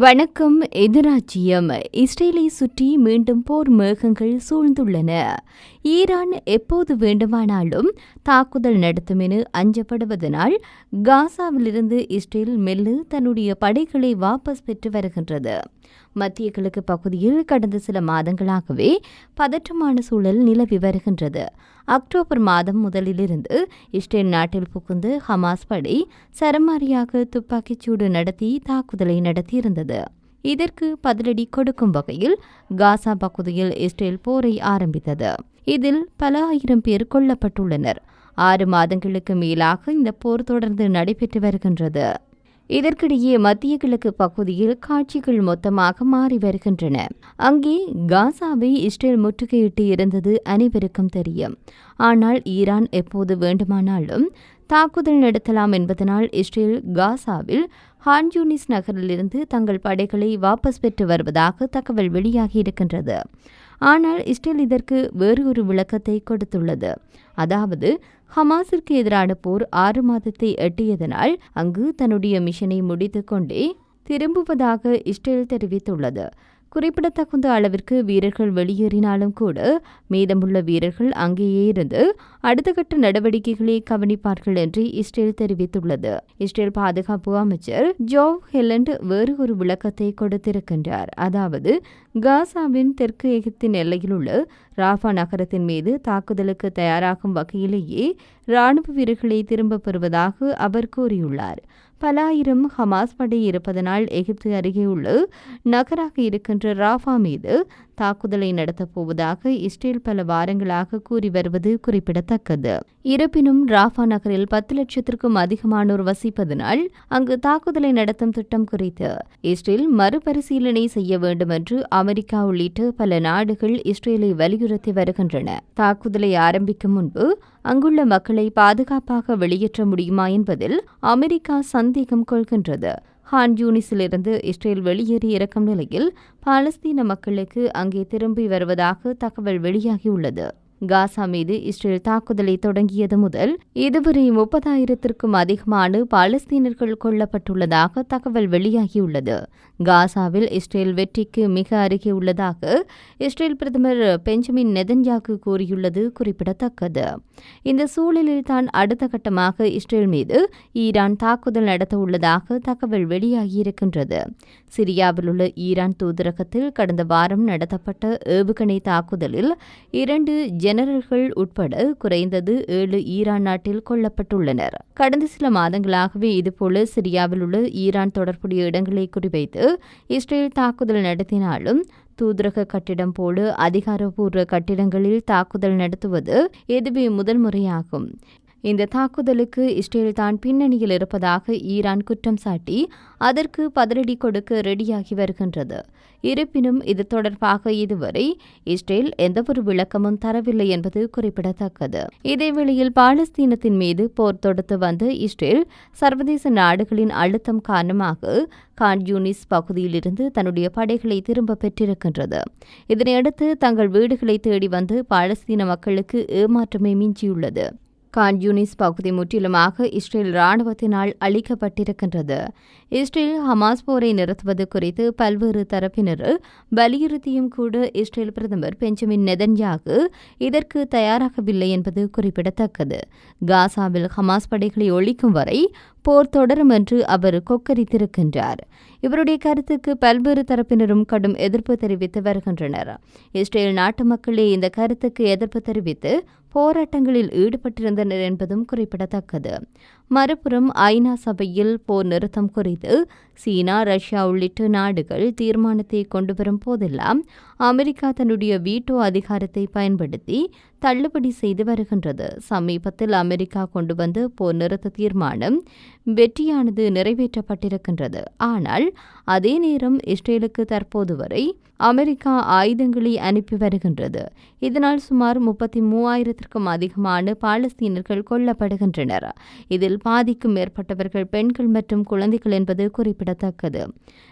வணக்கம். எதிராஜ்யம் இஸ்ரேலை சுற்றி மீண்டும் போர் மேகங்கள் சூழ்ந்துள்ளன. ஈரான் எப்போது வேண்டுமானாலும் தாக்குதல் நடத்தும் என அஞ்சப்படுவதனால் காசாவிலிருந்து இஸ்ரேல் மெல்லு தன்னுடைய படைகளை வாபஸ் பெற்று வருகின்றது. மத்திய கிழக்கு பகுதியில் கடந்த சில மாதங்களாகவே பதற்றமான சூழல் நிலவி வருகின்றது. அக்டோபர் மாதம் முதலிலிருந்து இஸ்ரேல் நாட்டில் புகுந்து ஹமாஸ் படை சரமாரியாக துப்பாக்கிச்சூடு நடத்தி தாக்குதலை நடத்தியிருந்தது. இதற்கு பதிலடி கொடுக்கும் வகையில் காசா பகுதியில் இஸ்ரேல் போரை ஆரம்பித்தது. இதில் பல ஆயிரம் பேர் கொல்லப்பட்டுள்ளனர். ஆறு மாதங்களுக்கு மேலாக இந்த போர் தொடர்ந்து நடைபெற்று வருகின்றது. இதற்கிடையே மத்திய கிழக்கு பகுதியில் காட்சிகள் மொத்தமாக மாறி வருகின்றன. அங்கே காசாவை இஸ்ரேல் முற்றுகையிட்டு இருந்தது அனைவருக்கும் தெரியும். ஆனால் ஈரான் எப்போது வேண்டுமானாலும் தாக்குதல் நடத்தலாம் என்பதனால் இஸ்ரேல் காசாவில் ஹான்ஜூனிஸ் நகரிலிருந்து தங்கள் படைகளை வாபஸ் பெற்று வருவதாக தகவல் வெளியாகியிருக்கின்றது ஆனால் இஸ்ரேல் இதற்கு வேறு ஒரு விளக்கத்தை கொடுத்துள்ளது. அதாவது ஹமாஸிற்கு எதிரான போர் ஆறு மாதத்தை எட்டியதனால் அங்கு தன்னுடைய மிஷனை முடித்துக்கொண்டே திரும்புவதாக இஸ்ரேல் தெரிவித்துள்ளது. குறிப்பிடத்தகுந்த அளவிற்கு வீரர்கள் வெளியேறினாலும் கூட மீதமுள்ள வீரர்கள் அங்கேயே இருந்து அடுத்த கட்ட நடவடிக்கைகளை கவனிப்பார்கள் என்று இஸ்ரேல் தெரிவித்துள்ளது. இஸ்ரேல் பாதுகாப்பு அமைச்சர் ஜோவ் ஹெலண்ட் வேறு ஒரு விளக்கத்தை கொடுத்திருக்கின்றார். அதாவது காசாவின் தெற்கு எகிப்தின் எல்லையில் உள்ள ராஃபா நகரத்தின் மீது தாக்குதலுக்கு தயாராகும் வகையிலேயே ராணுவ வீரர்களை திரும்பப் பெறுவதாக அவர் கூறியுள்ளார். பல ஆயிரம் ஹமாஸ் படை இருப்பதனால் எகிப்து அருகே உள்ள நகராக இருக்கின்ற ராஃபா மீது தாக்குதலை நடத்தப்போவதாக இஸ்ரேல் பல வாரங்களாக கூறி வருவது குறிப்பிடத்தக்கது. இருப்பினும் ராஃபா நகரில் பத்து லட்சத்திற்கும் அதிகமானோர் வசிப்பதனால் அங்கு தாக்குதலை நடத்தும் திட்டம் குறித்து இஸ்ரேல் மறுபரிசீலனை செய்ய வேண்டும் என்று அமெரிக்கா உள்ளிட்ட பல நாடுகள் இஸ்ரேலை வலியுறுத்தி வருகின்றன. தாக்குதலை ஆரம்பிக்கும் முன்பு அங்குள்ள மக்களை பாதுகாப்பாக வெளியேற்ற முடியுமா என்பதில் அமெரிக்கா சந்தேகம் கொள்கின்றது. ஹான் யூனிஸிலிருந்து இஸ்ரேல் வெளியேறி இருக்கும் நிலையில் பாலஸ்தீன மக்களுக்கு அங்கே திரும்பி வருவதாக தகவல் வெளியாகியுள்ளது. காசா மீது இஸ்ரேல் தாக்குதலை தொடங்கியது முதல் இதுவரை முப்பதாயிரத்திற்கும் அதிகமான பாலஸ்தீனர்கள் கொல்லப்பட்டுள்ளதாக தகவல் வெளியாகியுள்ளது. காசாவில் இஸ்ரேல் வெற்றிக்கு மிக அருகே உள்ளதாக இஸ்ரேல் பிரதமர் பெஞ்சமின் நெதன்யாக்கு கூறியுள்ளது குறிப்பிடத்தக்கது. இந்த சூழலில் தான் அடுத்த கட்டமாக இஸ்ரேல் மீது ஈரான் தாக்குதல் நடத்த உள்ளதாக தகவல் வெளியாகியிருக்கின்றது. சிரியாவில் உள்ள ஈரான் தூதரகத்தில் கடந்த வாரம் நடத்தப்பட்ட ஏவுகணை தாக்குதலில் இரண்டு ஜெனரல்கள் உட்பட குறைந்தது ஏழு ஈரான் நாட்டில் கொல்லப்பட்டுள்ளனர். கடந்த சில மாதங்களாகவே இதுபோல சிரியாவில் உள்ள ஈரான் தொடர்புடைய இடங்களை குறிவைத்து இஸ்ரேல் தாக்குதல் நடத்தினாலும் தூதரக கட்டிடம் போல அதிகாரப்பூர்வ கட்டிடங்களில் தாக்குதல் நடத்துவது இதுவே முதல் முறையாகும். இந்த தாக்குதலுக்கு இஸ்ரேல் தான் பின்னணியில் இருப்பதாக ஈரான் குற்றம் சாட்டி அதற்கு பதிலடி கொடுக்க ரெடியாகி வருகின்றது. இருப்பினும் இது தொடர்பாக இதுவரை இஸ்ரேல் எந்தவொரு விளக்கமும் தரவில்லை என்பது குறிப்பிடத்தக்கது. இதேவேளையில் பாலஸ்தீனத்தின் மீது போர் தொடுத்து வந்த இஸ்ரேல் சர்வதேச நாடுகளின் அழுத்தம் காரணமாக கான் யூனிஸ் பகுதியிலிருந்து தன்னுடைய படைகளை திரும்ப பெற்றிருக்கின்றது. இதனையடுத்து தங்கள் வீடுகளை தேடி வந்து பாலஸ்தீன மக்களுக்கு ஏமாற்றமே மிஞ்சியுள்ளது. கான் யூனிஸ் பகுதி முற்றிலுமாக இஸ்ரேல் ராணுவத்தினால் அளிக்கப்பட்டிருக்கின்றது இஸ்ரேல் ஹமாஸ் போரை நிறுத்துவது குறித்து பல்வேறு தரப்பினர் வலியுறுத்தியும் கூட இஸ்ரேல் பிரதமர் பெஞ்சமின் நெதன்யாகு இதற்கு தயாராகவில்லை என்பது குறிப்பிடத்தக்கது. காசாவில் ஹமாஸ் படைகளை ஒழிக்கும் வரை போர் தொடரும் என்று அவர் கொக்கரித்திருக்கின்றார். இவருடைய கருத்துக்கு பல்வேறு தரப்பினரும் கடும் எதிர்ப்பு தெரிவித்து வருகின்றனர். இஸ்ரேல் நாட்டு மக்களே இந்த கருத்துக்கு எதிர்ப்பு தெரிவித்து போராட்டங்களில் ஈடுபட்டிருந்தனர் என்பதும் குறிப்பிடத்தக்கது. மறுபுறம் ஐநா சபையில் போர் நிறுத்தம் குறித்து சீனா ரஷ்யா உள்ளிட்ட நாடுகள் தீர்மானத்தை கொண்டு வரும் போதெல்லாம் அமெரிக்கா தன்னுடைய வீட்டோ அதிகாரத்தை பயன்படுத்தி தள்ளுபடி செய்து வருகின்றது. சமீபத்தில் அமெரிக்கா கொண்டு வந்த போர் நிறுத்த தீர்மானம் வெற்றியானது நிறைவேற்றப்பட்டிருக்கின்றது. ஆனால் அதே நேரம் இஸ்ரேலுக்கு தற்போது வரை அமெரிக்கா ஆயுதங்களை அனுப்பி வருகின்றது. இதனால் சுமார் முப்பத்தி மூவாயிரத்திற்கும் அதிகமான பாலஸ்தீனர்கள் கொல்லப்படுகின்றனர். இதில் பாதிக்கும் மேற்பட்டவர்கள் பெண்கள் மற்றும் குழந்தைகள் என்பது குறிப்பிடத்தக்கது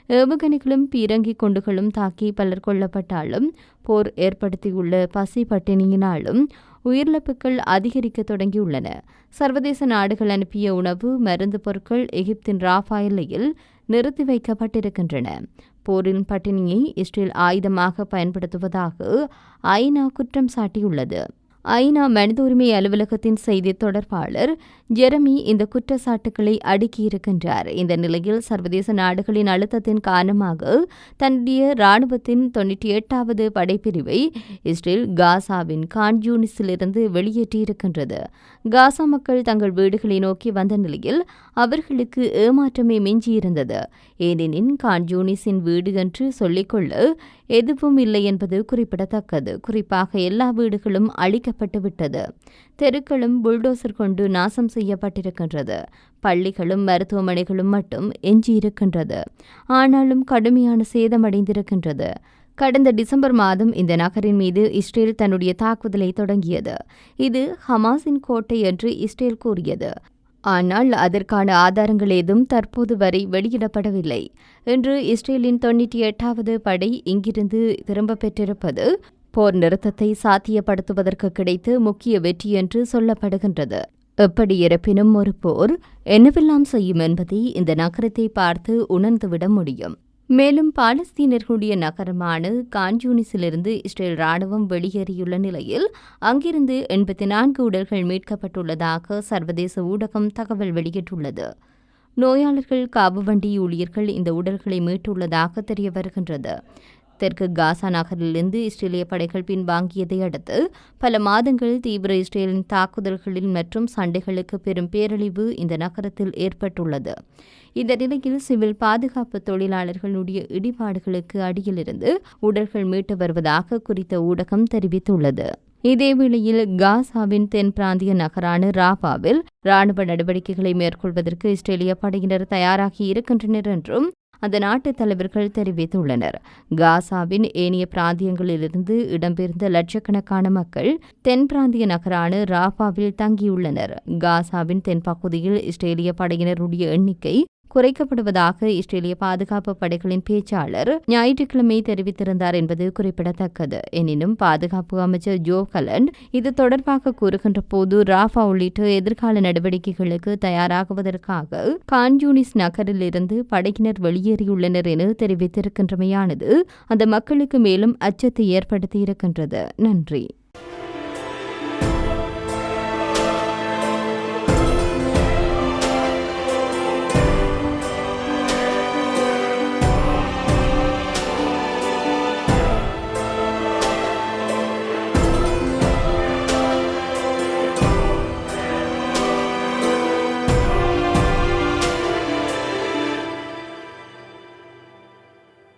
ஏவுகணைகளும் பீரங்கி குண்டுகளும் தாக்கி பலர் கொல்லப்பட்டாலும் போர் ஏற்படுத்தியுள்ள பசி பட்டினியினாலும் உயிரிழப்புகள் அதிகரிக்க தொடங்கியுள்ளன. சர்வதேச நாடுகள் அனுப்பிய உணவு மருந்து பொருட்கள் எகிப்தின் ராஃபா எல்லையில் நிறுத்தி வைக்கப்பட்டிருக்கின்றன. போரின் பட்டினியை இஸ்ரேல் ஆயுதமாக பயன்படுத்துவதாக ஐநா குற்றம் சாட்டியுள்ளது. ஐநா மனித உரிமை அலுவலகத்தின் செய்தி தொடர்பாளர் ஜெரமி இந்த குற்றச்சாட்டுகளை அடுக்கியிருக்கின்றார் இந்த நிலையில் சர்வதேச நாடுகளின் அழுத்தத்தின் காரணமாக தன்னுடைய ராணுவத்தின் தொன்னூற்றி எட்டாவது படைப்பிரிவை இஸ்ரேல் காசாவின் கான்யூனிஸிலிருந்து வெளியேற்றியிருக்கின்றது காசா மக்கள் தங்கள் வீடுகளை நோக்கி வந்த நிலையில் அவர்களுக்கு ஏமாற்றமே மிஞ்சியிருந்தது. ஏனெனின் கான்யூனிஸின் வீடு என்று சொல்லிக்கொள்ள எதுவும் இல்லை என்பது குறிப்பிடத்தக்கது. குறிப்பாக எல்லா வீடுகளும் அழிக்கப்பட்டு விட்டது. தெருக்களும் புல்டோசர் கொண்டு நாசம் செய்யப்பட்டிருக்கின்றது. பள்ளிகளும் மருத்துவமனைகளும் மட்டும் எஞ்சியிருக்கின்றது. ஆனாலும் கடுமையான சேதமடைந்திருக்கின்றது. கடந்த டிசம்பர் மாதம் இந்த நகரின் மீது இஸ்ரேல் தன்னுடைய தாக்குதலை தொடங்கியது. இது ஹமாஸின் கோட்டை என்று இஸ்ரேல் கூறியது. ஆனால் அதற்கான ஆதாரங்கள் ஏதும் தற்போது வரை வெளியிடப்படவில்லை. என்று இஸ்ரேலின் தொன்னூற்றி எட்டாவது படை இங்கிருந்து திரும்ப பெற்றிருப்பது போர் நிறுத்தத்தை சாத்தியப்படுத்துவதற்கு கிடைத்த முக்கிய வெற்றி என்று சொல்லப்படுகின்றது. எப்படி இருப்பினும் ஒரு போர் என்னவெல்லாம் செய்யும் என்பதை இந்த நகரத்தை பார்த்து உணர்ந்துவிட முடியும். மேலும் பாலஸ்தீனர்களுடைய நகரமான கான்யூனிஸிலிருந்து இஸ்ரேல் ராணுவம் வெளியேறியுள்ள நிலையில் அங்கிருந்து எண்பத்தி நான்கு உடல்கள் மீட்கப்பட்டுள்ளதாக சர்வதேச ஊடகம் தகவல் வெளியிட்டுள்ளது. நோயாளர்கள் காபுவண்டி ஊழியர்கள் இந்த உடல்களை மீட்டுள்ளதாக தெரிய வருகின்றது தெற்கு காசா நகரிலிருந்து இஸ்ரேலிய படைகள் பின்வாங்கியதை அடுத்து பல மாதங்கள் தீவிர இஸ்ரேலின் தாக்குதல்களில் மற்றும் சண்டைகளுக்கு பெரும் பேரழிவு இந்த நகரத்தில் ஏற்பட்டுள்ளது. இந்த நிலையில் சிவில் பாதுகாப்பு தொழிலாளர்களுடைய இடிபாடுகளுக்கு அடியிலிருந்து உடல்கள் மீட்டு வருவதாக குறித்த ஊடகம் தெரிவித்துள்ளது. இதேவேளையில் காசாவின் தென் பிராந்திய நகரான ராபாவில் ராணுவ நடவடிக்கைகளை மேற்கொள்வதற்கு இஸ்ரேலிய படையினர் தயாராகி இருக்கின்றனர் என்றும் அந்த நாட்டு தலைவர்கள் தெரிவித்துள்ளனர். காசாவின் ஏனைய பிராந்தியங்களிலிருந்து இடம்பெயர்ந்த லட்சக்கணக்கான மக்கள் தென் பிராந்திய நகரான ராபாவில் தங்கியுள்ளனர். காசாவின் தென்பகுதியில் இஸ்ரேலிய படையினருடைய எண்ணிக்கை குறைக்கப்படுவதாக இஸ்ரேலிய பாதுகாப்பு படைகளின் பேச்சாளர் ஞாயிற்றுக்கிழமை தெரிவித்திருந்தார் என்பது குறிப்பிடத்தக்கது. எனினும் பாதுகாப்பு அமைச்சர் ஜோ கலண்ட் இது தொடர்பாக கூறுகின்ற போது ராஃபா உள்ளிட்ட எதிர்கால நடவடிக்கைகளுக்கு தயாராகுவதற்காக கான்யூனிஸ் நகரில் இருந்து படையினர் வெளியேறியுள்ளனர் என தெரிவித்திருக்கின்றமையானது அந்த மக்களுக்கு மேலும் அச்சத்தை ஏற்படுத்தியிருக்கின்றது. நன்றி.